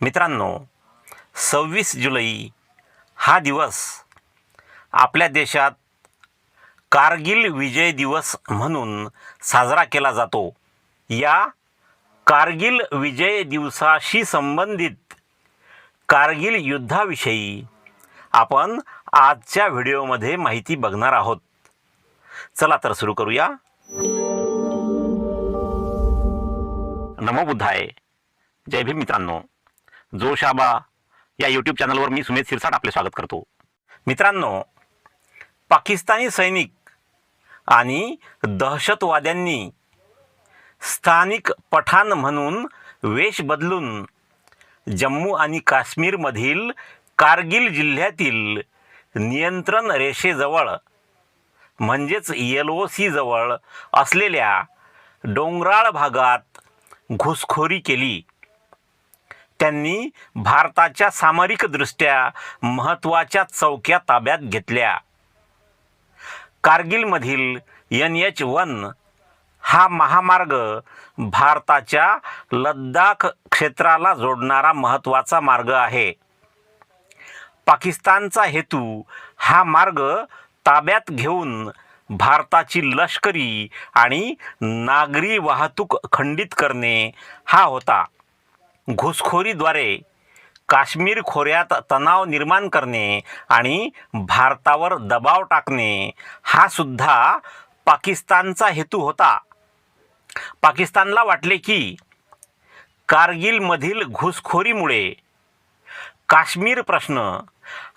मित्रांनो सव्वीस जुलै हा दिवस आपल्या देशात कारगिल विजय दिवस म्हणून साजरा केला जातो. या कारगिल विजय दिवसाशी संबंधित कारगिल युद्धाविषयी आपण आजच्या व्हिडिओमध्ये माहिती बघणार आहोत. चला तर सुरू करूया. नमो बुद्धाय. जय भीम मित्रांनो. जोशाबा या यूट्यूब चॅनलवर मी सुमेध सिरसाट आपले स्वागत करतो. मित्रांनो पाकिस्तानी सैनिक आणि दहशतवाद्यांनी स्थानिक पठाण म्हणून वेश बदलून जम्मू आणि काश्मीरमधील कारगिल जिल्ह्यातील नियंत्रण रेषेजवळ म्हणजेच एल ओ सीजवळ असलेल्या डोंगराळ भागात घुसखोरी केली. त्यांनी भारताच्या सामरिकदृष्ट्या महत्त्वाच्या चौक्या ताब्यात घेतल्या. कारगिलमधील एन एच वन हा महामार्ग भारताच्या लद्दाख क्षेत्राला जोडणारा महत्त्वाचा मार्ग आहे. पाकिस्तानचा हेतू हा मार्ग ताब्यात घेऊन भारताची लष्करी आणि नागरी वाहतूक खंडित करणे हा होता. घुसखोरीद्वारे काश्मीर खोऱ्यात तणाव निर्माण करणे आणि भारतावर दबाव टाकणे हा सुद्धा पाकिस्तानचा हेतू होता. पाकिस्तानला वाटले की कारगिलमधील घुसखोरीमुळे काश्मीर प्रश्न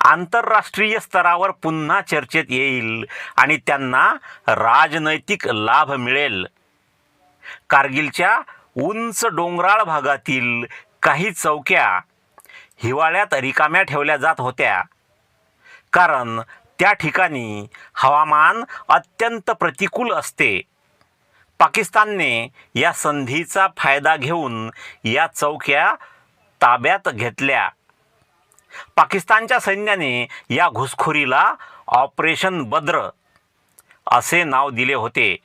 आंतरराष्ट्रीय स्तरावर पुन्हा चर्चेत येईल आणि त्यांना राजनैतिक लाभ मिळेल. कारगिलच्या उंच डोंगराळ भागातील काही चौक्या हिवाळ्यात रिकाम्या ठेवल्या जात होत्या. कारण त्या ठिकाणी हवामान अत्यंत प्रतिकूल असते. पाकिस्तानने या संधीचा फायदा घेऊन या चौक्या ताब्यात घेतल्या. पाकिस्तानच्या सैन्याने या घुसखोरीला ऑपरेशन बद्र असे नाव दिले होते.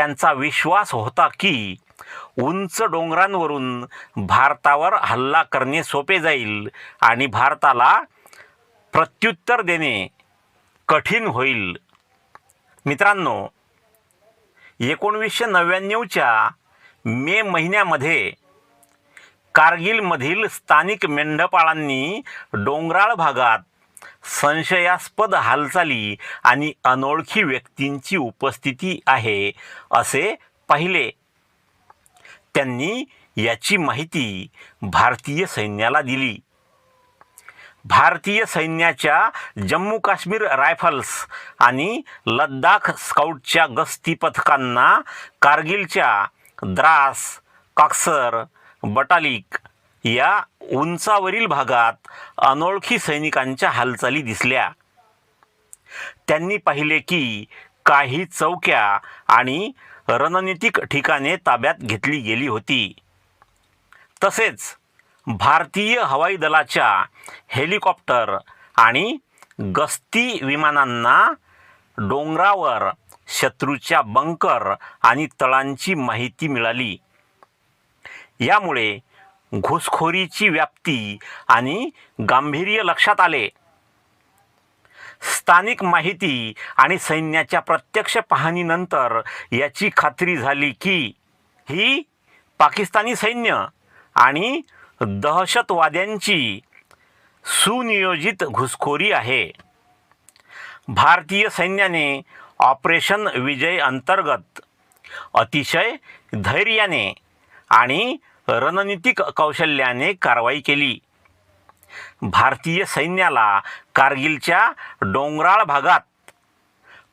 त्यांचा विश्वास होता की उंच डोंगरांवरून भारतावर हल्ला करणे सोपे जाईल आणि भारताला प्रत्युत्तर देणे कठीण होईल. मित्रांनो एकोणवीसशे नव्याण्णवच्या मे महिन्यामध्ये कारगिलमधील स्थानिक मेंढपाळांनी डोंगराळ भागात संशयास्पद हालचाली आणि अनोळखी व्यक्तींची उपस्थिती आहे असे पाहिले. त्यांनी याची माहिती भारतीय सैन्याला दिली. भारतीय सैन्याच्या जम्मू काश्मीर रायफल्स आणि लद्दाख स्काउटच्या गस्ती पथकांना कारगिलच्या द्रास काक्सर बटालिक या उंचावरील भागात अनोळखी सैनिकांच्या हालचाली दिसल्या. त्यांनी पाहिले की काही चौक्या आणि रणनीतिक ठिकाणे ताब्यात घेतली गेली होती. तसेच भारतीय हवाई दलाच्या हेलिकॉप्टर आणि गस्ती विमानांना डोंगरावर शत्रूच्या बंकर आणि तळांची माहिती मिळाली. यामुळे घुसखोरीची व्याप्ती आणि गांभीर्य लक्षात आले. स्थानिक माहिती आणि सैन्याच्या प्रत्यक्ष पाहणीनंतर याची खात्री झाली की ही पाकिस्तानी सैन्य आणि दहशतवाद्यांची सुनियोजित घुसखोरी आहे. भारतीय सैन्याने ऑपरेशन विजय अंतर्गत अतिशय धैर्याने आणि रणनीतिक कौशल्याने कारवाई केली. भारतीय सैन्याला कारगिलच्या डोंगराळ भागात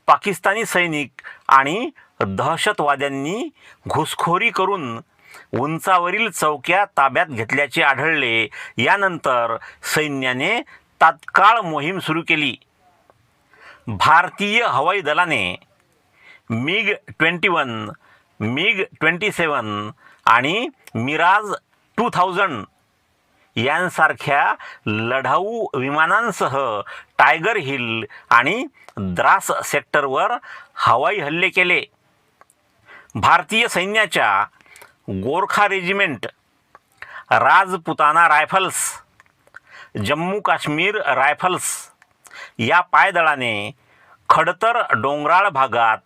पाकिस्तानी सैनिक आणि दहशतवाद्यांनी घुसखोरी करून उंचावरील चौक्या ताब्यात घेतल्याचे आढळले. यानंतर सैन्याने तात्काळ मोहीम सुरू केली. भारतीय हवाई दलाने MiG twenty one MiG twenty seven आणि मिराज टू थाउजंड यांसारख्या लढाऊ विमानांसह टायगर हिल आणि द्रास सेक्टरवर हवाई हल्ले केले. भारतीय सैन्याच्या Gorkha regiment Rajputana rifles Jammu Kashmir rifles या पायदळाने खडतर डोंगराळ भागात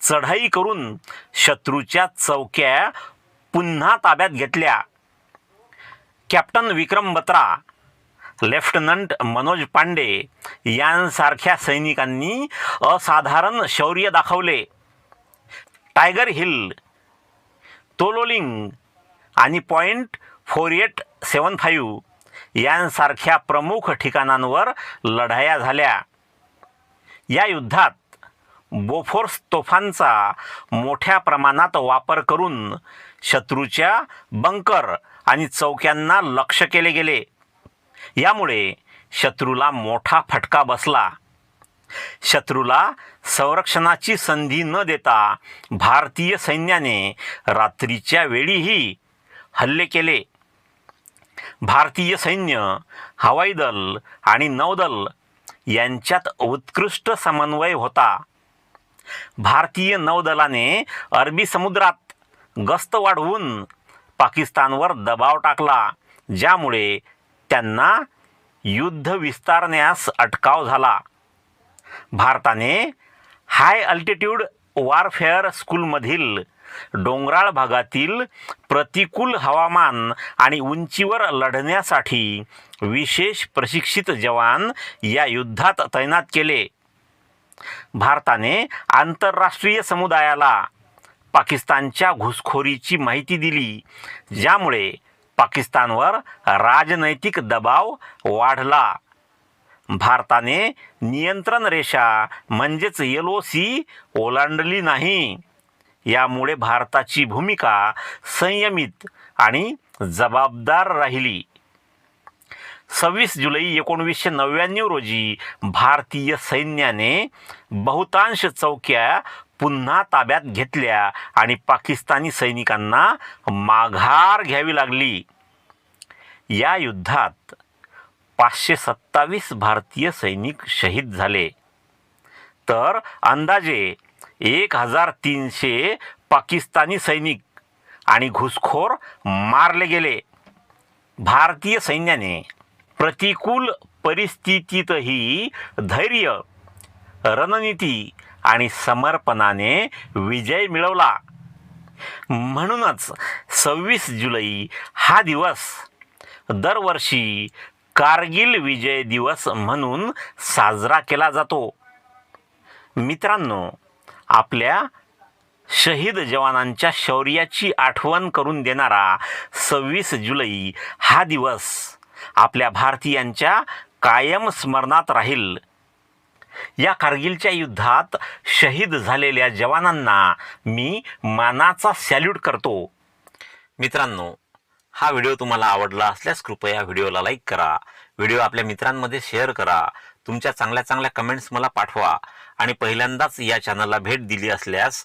चढाई करून शत्रूच्या चौक्या पुन्हा ताब्यात घेतल्या. कॅप्टन विक्रम बत्रा लेफ्टनंट मनोज पांडे यांसारख्या सैनिकांनी असाधारण शौर्य दाखवले. टायगर हिल तोलोलिंग आणि point four eight seven five यांसारख्या प्रमुख ठिकाणांवर लढाया झाल्या. या युद्धात बोफोर्स तोफांचा मोठ्या प्रमाणात वापर करून शत्रूच्या बंकर आणि चौक्यांना लक्ष केले गेले. यामुळे शत्रूला मोठा फटका बसला. शत्रूला संरक्षणाची संधी न देता भारतीय सैन्याने रात्रीच्या वेळीही हल्ले केले. भारतीय सैन्य हवाई दल आणि नौदल यांच्यात उत्कृष्ट समन्वय होता. भारतीय नौदलाने अरबी समुद्रात गस्त वाढवून पाकिस्तानवर दबाव टाकला ज्यामुळे त्यांना युद्ध विस्तारण्यास अटकाव झाला. भारताने हाय अल्टिट्यूड वारफेअर स्कूलमधील डोंगराळ भागातील प्रतिकूल हवामान आणि उंचीवर लढण्यासाठी विशेष प्रशिक्षित जवान या युद्धात तैनात केले. भारताने आंतरराष्ट्रीय समुदायाला पाकिस्तानच्या घुसखोरीची माहिती दिली ज्यामुळे पाकिस्तानवर राजनैतिक दबाव वाढला. भारताने नियंत्रण रेषा म्हणजेच एल ओ सी ओलांडली नाही. यामुळे भारताची भूमिका संयमित आणि जबाबदार राहिली. सव्वीस जुलै एकोणवीसशे नव्याण्णव रोजी भारतीय सैन्याने बहुतांश चौक्या पुन्हा ताब्यात घेतल्या आणि पाकिस्तानी सैनिकांना माघार घ्यावी लागली. या युद्धात पाचशे सत्तावीस भारतीय सैनिक शहीद झाले. तर अंदाजे एक हजार तीनशे पाकिस्तानी सैनिक आणि घुसखोर मारले गेले. भारतीय सैन्याने प्रतिकूल परिस्थितीतही धैर्य रणनीती आणि समर्पणाने विजय मिळवला. म्हणूनच सव्वीस जुलै हा दिवस दरवर्षी कारगिल विजय दिवस म्हणून साजरा केला जातो. मित्रांनो आपल्या शहीद जवानांच्या शौर्याची आठवण करून देणारा सव्वीस जुलै हा दिवस आपल्या भारतीयांच्या कायम स्मरणात राहील. या कारगिलच्या युद्धात शहीद झालेल्या जवानांना मी मानाचा सॅल्यूट करतो. मित्रांनो हा व्हिडिओ तुम्हाला आवडला असल्यास कृपया व्हिडिओला लाईक करा. व्हिडिओ आपल्या मित्रांमध्ये शेअर करा. तुमच्या चांगल्या चांगल्या कमेंट्स मला पाठवा. आणि पहिल्यांदाच या चॅनलला भेट दिली असल्यास